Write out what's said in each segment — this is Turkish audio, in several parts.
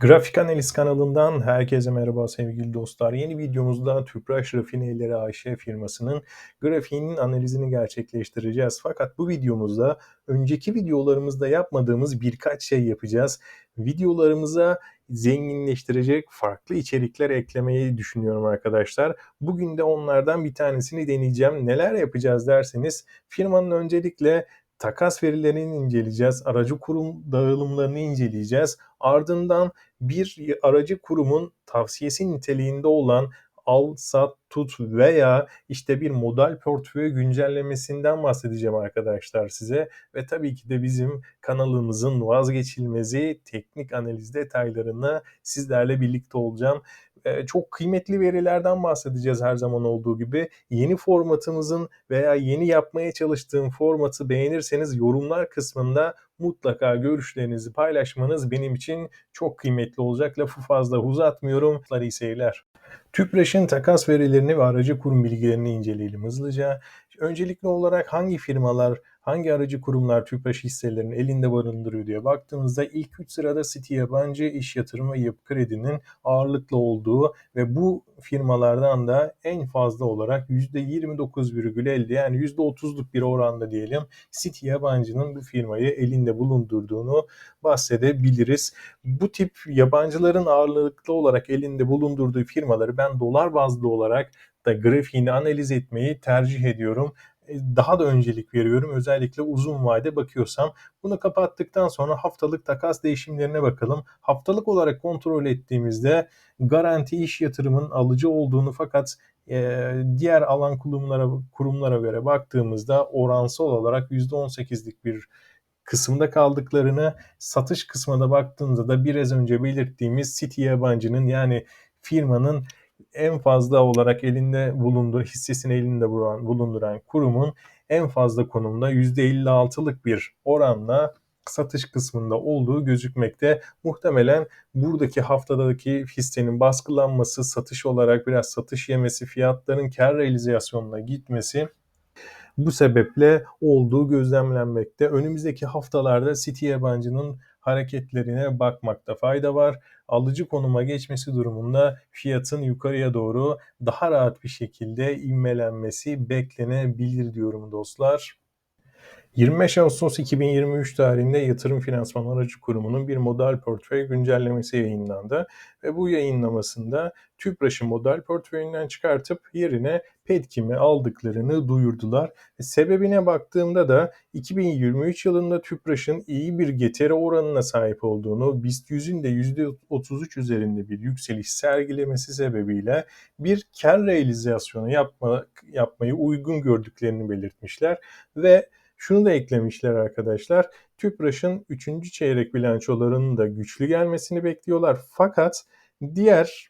Grafik Analiz kanalından herkese merhaba sevgili dostlar. Yeni videomuzda Tüpraş Rafineleri AŞ firmasının grafiğinin analizini gerçekleştireceğiz. Fakat bu videomuzda önceki videolarımızda yapmadığımız birkaç şey yapacağız. Videolarımıza zenginleştirecek farklı içerikler eklemeyi düşünüyorum arkadaşlar. Bugün de onlardan bir tanesini deneyeceğim. Neler yapacağız derseniz firmanın öncelikle takas verilerini inceleyeceğiz. Aracı kurum dağılımlarını inceleyeceğiz. Ardından bir aracı kurumun tavsiyesi niteliğinde olan al, sat, tut veya işte bir model portföy güncellemesinden bahsedeceğim arkadaşlar size. Ve tabii ki de bizim kanalımızın vazgeçilmezi teknik analiz detaylarını sizlerle birlikte olacağım çok kıymetli verilerden bahsedeceğiz her zaman olduğu gibi. Yeni formatımızın veya yeni yapmaya çalıştığım formatı beğenirseniz yorumlar kısmında mutlaka görüşlerinizi paylaşmanız benim için çok kıymetli olacak. Lafı fazla uzatmıyorum. İyi seyirler. TÜPRAŞ'ın takas verilerini ve aracı kurum bilgilerini inceleyelim hızlıca. Öncelikli olarak hangi firmalar hangi aracı kurumlar TÜPRAŞ hisselerini elinde barındırıyor diye baktığımızda ilk 3 sırada City Yabancı İş Yatırım ve Yapı Kredi'nin ağırlıklı olduğu ve bu firmalardan da en fazla olarak %29,50 yani %30'luk bir oranda diyelim City Yabancı'nın bu firmayı elinde bulundurduğunu bahsedebiliriz. Bu tip yabancıların ağırlıklı olarak elinde bulundurduğu firmaları ben dolar bazlı olarak da grafiğini analiz etmeyi tercih ediyorum. E, daha da öncelik veriyorum. Özellikle uzun vade bakıyorsam. Bunu kapattıktan sonra haftalık takas değişimlerine bakalım. Haftalık olarak kontrol ettiğimizde garanti iş yatırımın alıcı olduğunu fakat e, diğer alan kurumlara kurumlara göre baktığımızda oransal olarak %18'lik bir kısımda kaldıklarını satış kısmına baktığımızda da biraz önce belirttiğimiz City yabancının yani firmanın en fazla olarak elinde bulunduğu hissesini elinde bulunduran kurumun en fazla konumda %56'lık bir oranla satış kısmında olduğu gözükmekte. Muhtemelen buradaki haftadaki hissenin baskılanması, satış olarak biraz satış yemesi, fiyatların kar realizasyonuna gitmesi bu sebeple olduğu gözlemlenmekte. Önümüzdeki haftalarda City yabancının hareketlerine bakmakta fayda var. Alıcı konuma geçmesi durumunda fiyatın yukarıya doğru daha rahat bir şekilde ivmelenmesi beklenebilir diyorum dostlar. 25 Ağustos 2023 tarihinde Yatırım Finansman Aracı Kurumu'nun bir model portföy güncellemesi yayınlandı ve bu yayınlamasında TÜPRAŞ'ı model portföyünden çıkartıp yerine Petkim'i aldıklarını duyurdular. Sebebine baktığımda da 2023 yılında TÜPRAŞ'ın iyi bir getiri oranına sahip olduğunu, BIST 100'ün de %33 üzerinde bir yükseliş sergilemesi sebebiyle bir kar realizasyonu yapma, yapmayı uygun gördüklerini belirtmişler ve şunu da eklemişler arkadaşlar. TÜPRAŞ'ın 3. çeyrek bilançolarının da güçlü gelmesini bekliyorlar. Fakat diğer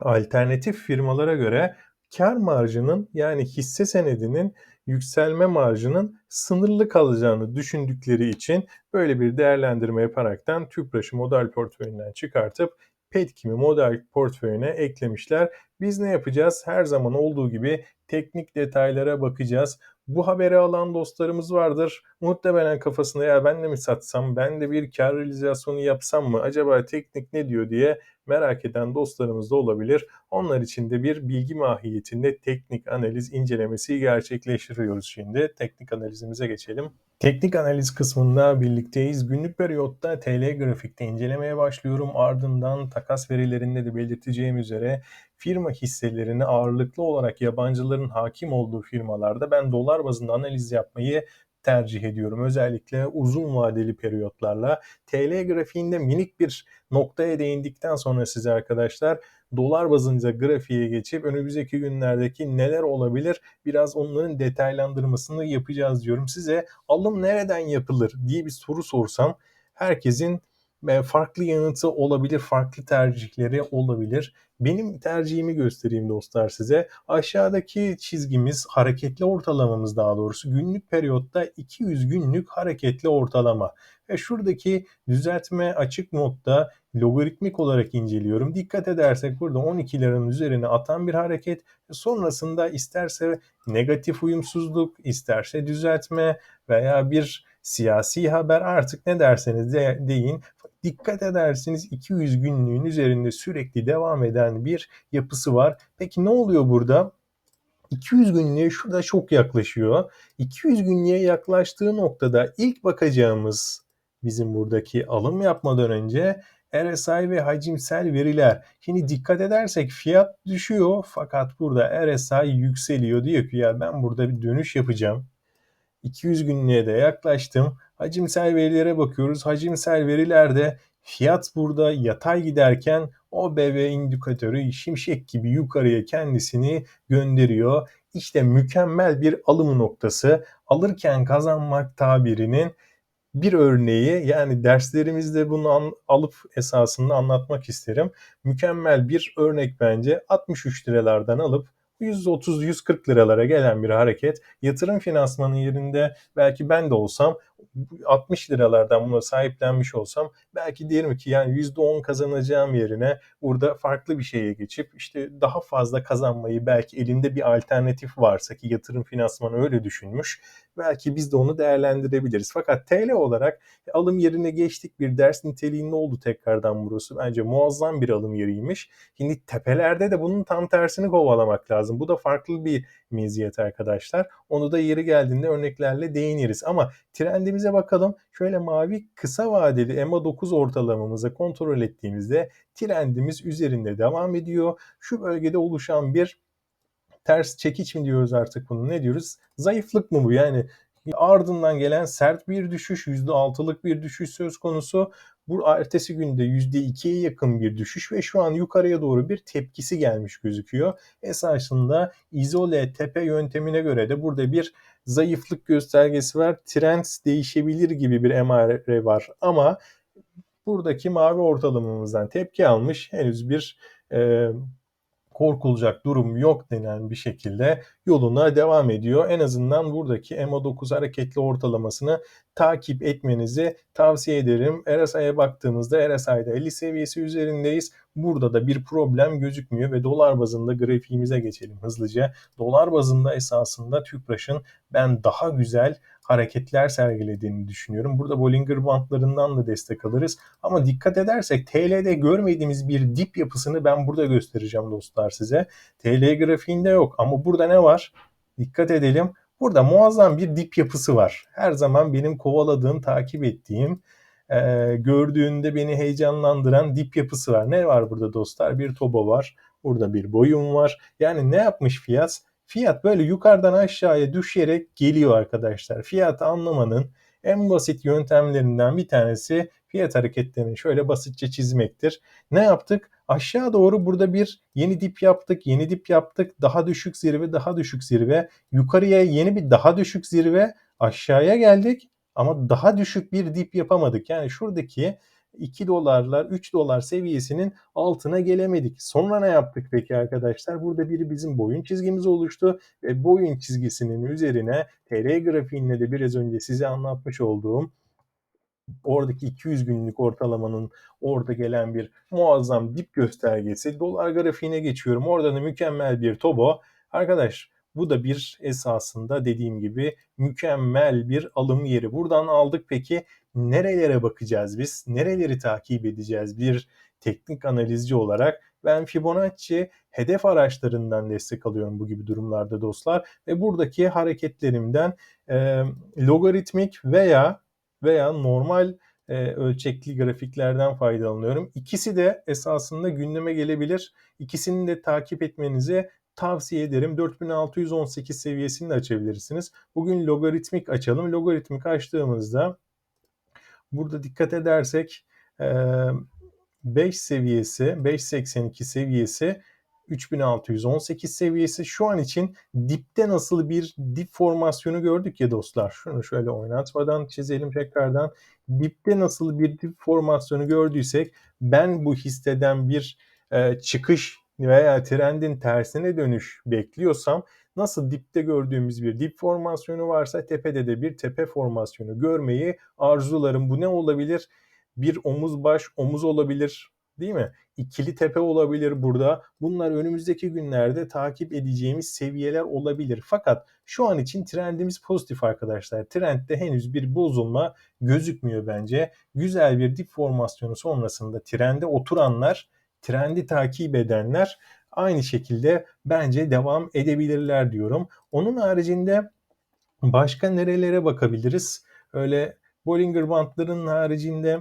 alternatif firmalara göre kar marjının yani hisse senedinin yükselme marjının sınırlı kalacağını düşündükleri için böyle bir değerlendirme yaparaktan TÜPRAŞ'ı model portföyünden çıkartıp Petkim'i model portföyüne eklemişler. Biz ne yapacağız? Her zaman olduğu gibi teknik detaylara bakacağız. Bu haberi alan dostlarımız vardır. Muhtemelen kafasında ya ben de mi satsam, ben de bir kar realizasyonu yapsam mı, acaba teknik ne diyor diye merak eden dostlarımız da olabilir. Onlar için de bir bilgi mahiyetinde teknik analiz incelemesi gerçekleştiriyoruz şimdi. Teknik analizimize geçelim. Teknik analiz kısmında birlikteyiz. Günlük periyotta TL grafikte incelemeye başlıyorum. Ardından takas verilerinde de belirteceğim üzere firma hisselerini ağırlıklı olarak yabancıların hakim olduğu firmalarda ben dolar bazında analiz yapmayı tercih ediyorum. Özellikle uzun vadeli periyotlarla. TL grafiğinde minik bir noktaya değindikten sonra size arkadaşlar dolar bazında grafiğe geçip önümüzdeki günlerdeki neler olabilir biraz onların detaylandırmasını yapacağız diyorum. Size alım nereden yapılır diye bir soru sorsam herkesin e, farklı yanıtı olabilir, farklı tercihleri olabilir. Benim tercihimi göstereyim dostlar size. Aşağıdaki çizgimiz hareketli ortalamamız daha doğrusu günlük periyotta 200 günlük hareketli ortalama. Ve şuradaki düzeltme açık modda logaritmik olarak inceliyorum. Dikkat edersek burada 12'lerin üzerine atan bir hareket. Sonrasında isterse negatif uyumsuzluk, isterse düzeltme veya bir siyasi haber artık ne derseniz de, deyin dikkat edersiniz 200 günlüğün üzerinde sürekli devam eden bir yapısı var. Peki ne oluyor burada? 200 günlüğe şurada çok yaklaşıyor. 200 günlüğe yaklaştığı noktada ilk bakacağımız bizim buradaki alım yapmadan önce RSI ve hacimsel veriler. Şimdi dikkat edersek fiyat düşüyor fakat burada RSI yükseliyor. Diyor ki ya ben burada bir dönüş yapacağım. 200 günlüğe de yaklaştım. Hacimsel verilere bakıyoruz. Hacimsel verilerde fiyat burada yatay giderken OBV indikatörü şimşek gibi yukarıya kendisini gönderiyor. İşte mükemmel bir alım noktası. Alırken kazanmak tabirinin bir örneği yani derslerimizde bunu an, alıp esasında anlatmak isterim. Mükemmel bir örnek bence 63 liralardan alıp 130-140 liralara gelen bir hareket. Yatırım finansmanı yerinde belki ben de olsam 60 liralardan buna sahiplenmiş olsam belki derim ki yani %10 kazanacağım yerine burada farklı bir şeye geçip işte daha fazla kazanmayı belki elinde bir alternatif varsa ki yatırım finansmanı öyle düşünmüş belki biz de onu değerlendirebiliriz. Fakat TL olarak alım yerine geçtik bir ders niteliğinde oldu tekrardan burası. Bence muazzam bir alım yeriymiş. Şimdi tepelerde de bunun tam tersini kovalamak lazım. Bu da farklı bir meziyet arkadaşlar. Onu da yeri geldiğinde örneklerle değiniriz. Ama trendimize bakalım. Şöyle mavi kısa vadeli EMA 9 ortalamamızı kontrol ettiğimizde trendimiz üzerinde devam ediyor. Şu bölgede oluşan bir ters çekiç mi diyoruz artık bunu ne diyoruz? Zayıflık mı bu? Yani ardından gelen sert bir düşüş, %6'lık bir düşüş söz konusu. Bu ertesi günde %2'ye yakın bir düşüş ve şu an yukarıya doğru bir tepkisi gelmiş gözüküyor. Esasında izole tepe yöntemine göre de burada bir zayıflık göstergesi var. Trend değişebilir gibi bir emare var ama buradaki mavi ortalamamızdan tepki almış henüz bir e, korkulacak durum yok denen bir şekilde yoluna devam ediyor. En azından buradaki MA9 hareketli ortalamasını takip etmenizi tavsiye ederim. RSI'ye baktığımızda RSI'de 50 seviyesi üzerindeyiz. Burada da bir problem gözükmüyor ve dolar bazında grafiğimize geçelim hızlıca. Dolar bazında esasında TÜPRAŞ'ın ben daha güzel hareketler sergilediğini düşünüyorum. Burada Bollinger bantlarından da destek alırız. Ama dikkat edersek TL'de görmediğimiz bir dip yapısını ben burada göstereceğim dostlar size. TL grafiğinde yok ama burada ne var? Dikkat edelim. Burada muazzam bir dip yapısı var. Her zaman benim kovaladığım, takip ettiğim, e, gördüğünde beni heyecanlandıran dip yapısı var. Ne var burada dostlar? Bir tobo var. Burada bir boyun var. Yani ne yapmış fiyat? Fiyat böyle yukarıdan aşağıya düşerek geliyor arkadaşlar. Fiyatı anlamanın en basit yöntemlerinden bir tanesi fiyat hareketlerini şöyle basitçe çizmektir. Ne yaptık? Aşağı doğru burada bir yeni dip yaptık, yeni dip yaptık, daha düşük zirve, daha düşük zirve, yukarıya yeni bir daha düşük zirve, aşağıya geldik ama daha düşük bir dip yapamadık. Yani şuradaki 2 dolarlar 3 dolar seviyesinin altına gelemedik. Sonra ne yaptık peki arkadaşlar? Burada biri bizim boyun çizgimiz oluştu ve boyun çizgisinin üzerine TL grafiğinde de biraz önce size anlatmış olduğum oradaki 200 günlük ortalamanın orada gelen bir muazzam dip göstergesi. Dolar grafiğine geçiyorum. Orada da mükemmel bir tobo. Arkadaş bu da bir esasında dediğim gibi mükemmel bir alım yeri. Buradan aldık peki nerelere bakacağız biz? Nereleri takip edeceğiz bir teknik analizci olarak? Ben Fibonacci hedef araçlarından destek alıyorum bu gibi durumlarda dostlar ve buradaki hareketlerimden e, logaritmik veya veya normal e, ölçekli grafiklerden faydalanıyorum. İkisi de esasında gündeme gelebilir. İkisini de takip etmenizi tavsiye ederim. 4618 seviyesini de açabilirsiniz. Bugün logaritmik açalım. Logaritmik açtığımızda burada dikkat edersek 5 seviyesi, 5.82 seviyesi 3618 seviyesi şu an için dipte nasıl bir dip formasyonu gördük ya dostlar. Şunu şöyle oynatmadan çizelim tekrardan. Dipte nasıl bir dip formasyonu gördüysek ben bu hisseden bir çıkış veya trendin tersine dönüş bekliyorsam nasıl dipte gördüğümüz bir dip formasyonu varsa tepede de bir tepe formasyonu görmeyi arzularım. Bu ne olabilir? Bir omuz baş omuz olabilir Değil mi? İkili tepe olabilir burada. Bunlar önümüzdeki günlerde takip edeceğimiz seviyeler olabilir. Fakat şu an için trendimiz pozitif arkadaşlar. Trendde henüz bir bozulma gözükmüyor bence. Güzel bir dip formasyonu sonrasında trende oturanlar, trendi takip edenler aynı şekilde bence devam edebilirler diyorum. Onun haricinde başka nerelere bakabiliriz? Öyle Bollinger Bandlarının haricinde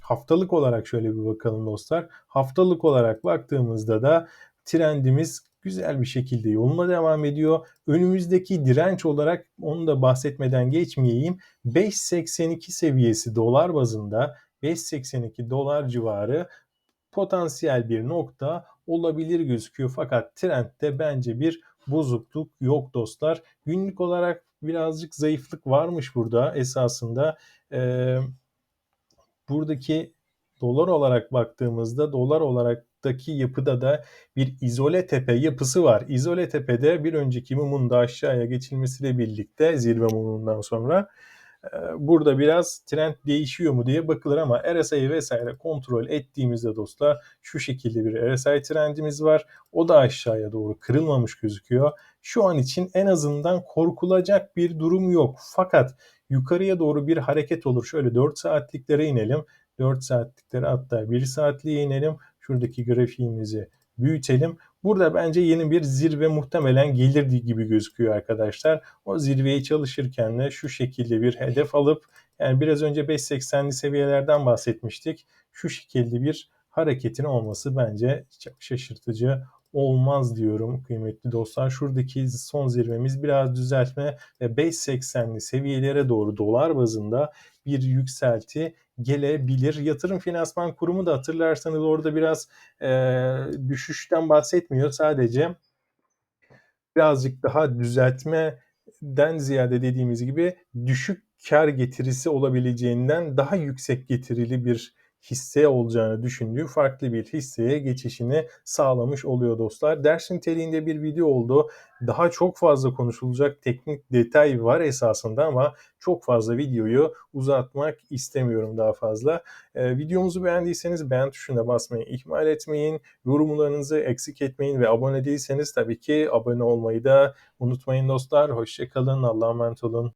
haftalık olarak şöyle bir bakalım dostlar. Haftalık olarak baktığımızda da trendimiz güzel bir şekilde yoluna devam ediyor. Önümüzdeki direnç olarak onu da bahsetmeden geçmeyeyim. 5.82 seviyesi dolar bazında 5.82 dolar civarı potansiyel bir nokta olabilir gözüküyor. Fakat trendde bence bir bozukluk yok dostlar. Günlük olarak birazcık zayıflık varmış burada esasında. Ee, buradaki dolar olarak baktığımızda dolar olaraktaki yapıda da bir izole tepe yapısı var. İzole tepede bir önceki mumun da aşağıya geçilmesiyle birlikte zirve mumundan sonra burada biraz trend değişiyor mu diye bakılır ama RSI'yi vesaire kontrol ettiğimizde dostlar şu şekilde bir RSI trendimiz var. O da aşağıya doğru kırılmamış gözüküyor. Şu an için en azından korkulacak bir durum yok. Fakat yukarıya doğru bir hareket olur. Şöyle 4 saatliklere inelim. 4 saatliklere hatta 1 saatliğe inelim. Şuradaki grafiğimizi büyütelim. Burada bence yeni bir zirve muhtemelen gelir gibi gözüküyor arkadaşlar. O zirveyi çalışırken de şu şekilde bir hedef alıp yani biraz önce 5.80'li seviyelerden bahsetmiştik. Şu şekilde bir hareketin olması bence çok şaşırtıcı olmaz diyorum kıymetli dostlar. Şuradaki son zirvemiz biraz düzeltme ve 5.80'li seviyelere doğru dolar bazında bir yükselti gelebilir. Yatırım Finansman Kurumu da hatırlarsanız orada biraz e, düşüşten bahsetmiyor. Sadece birazcık daha düzeltmeden ziyade dediğimiz gibi düşük kar getirisi olabileceğinden daha yüksek getirili bir hisse olacağını düşündüğü farklı bir hisseye geçişini sağlamış oluyor dostlar. Ders niteliğinde bir video oldu. Daha çok fazla konuşulacak teknik detay var esasında ama çok fazla videoyu uzatmak istemiyorum daha fazla. Ee, videomuzu beğendiyseniz beğen tuşuna basmayı ihmal etmeyin. Yorumlarınızı eksik etmeyin ve abone değilseniz tabii ki abone olmayı da unutmayın dostlar. Hoşçakalın. Allah'a emanet olun.